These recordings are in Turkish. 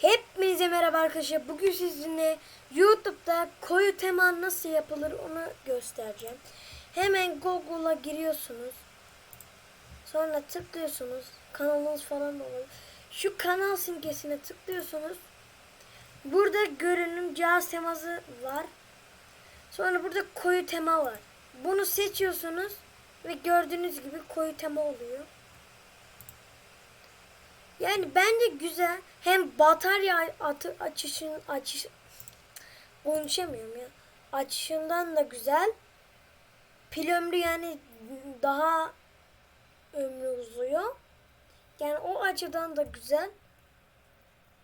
Hepinize merhaba arkadaşlar. Bugün sizinle YouTube'da koyu tema nasıl yapılır onu göstereceğim. Hemen Google'a giriyorsunuz. Sonra tıklıyorsunuz. Kanalınız falan da olur. Şu kanal simgesine tıklıyorsunuz. Burada görünüm cihaz teması var. Sonra burada koyu tema var. Bunu seçiyorsunuz ve gördüğünüz gibi koyu tema oluyor. Yani bence güzel. Hem batarya atı, açışın açış konuşamıyorum ya. Açışından da güzel. Pil ömrü yani daha ömrü uzuyor. Yani o açıdan da güzel.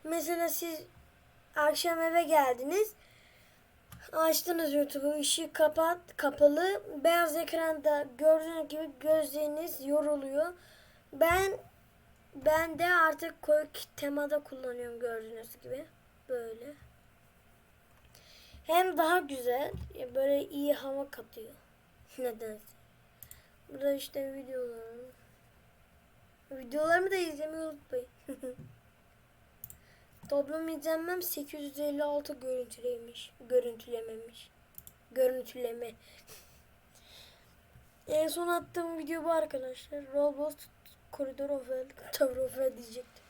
Mesela siz akşam eve geldiniz. Açtınız YouTube'u, ışığı kapat, kapalı. Beyaz ekranda gördüğünüz gibi gözleriniz yoruluyor. Ben ben de artık koyu temada kullanıyorum gördüğünüz gibi. Böyle. Hem daha güzel, e, böyle iyi hava katıyor. Nedense. Burada işte videolarım. Videolarımı da izlemeyi unutmayın. Toplam izlenmem 856 görüntüleymiş. Görüntülememiş. Görüntüleme. En son attığım video bu arkadaşlar. Roblox Koridor Ofel, Tower Ofel diyecektim.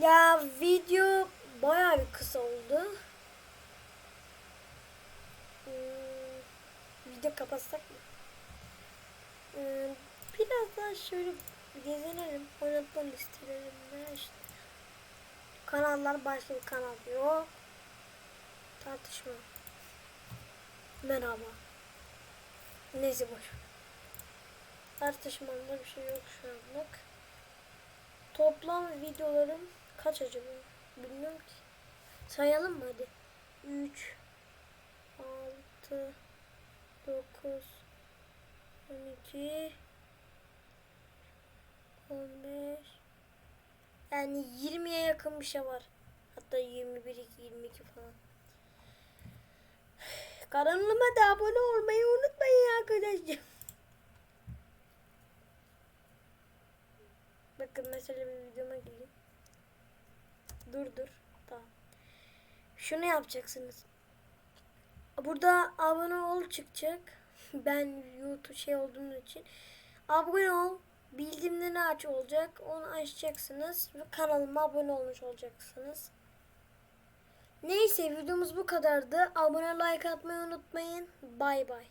Ya video bayağı bir kısa oldu. Hmm, video kapatsak mı? Hmm, biraz daha şöyle gezenelim. Oynatma listelerinde işte. Kanallar başka bir kanal yok. Tartışma. Merhaba. Neyse boş. Tartışmamda bir şey yok şu anlık. Toplam videolarım kaç acaba? Bilmiyorum ki. Sayalım mı hadi? 3 6 9 12 15 Yani 20'ye yakın bir şey var. Hatta 21 22 falan. Kanalıma da abone olmayı unutmayın arkadaşlar. Bakın mesela bir videoma gireyim. Dur dur. Tamam. Şunu yapacaksınız. Burada abone ol çıkacak. Ben YouTube şey olduğum için. Abone ol. Bildirimlerini aç olacak. Onu açacaksınız. Ve kanalıma abone olmuş olacaksınız. Neyse videomuz bu kadardı. Abone like atmayı unutmayın. Bay bay.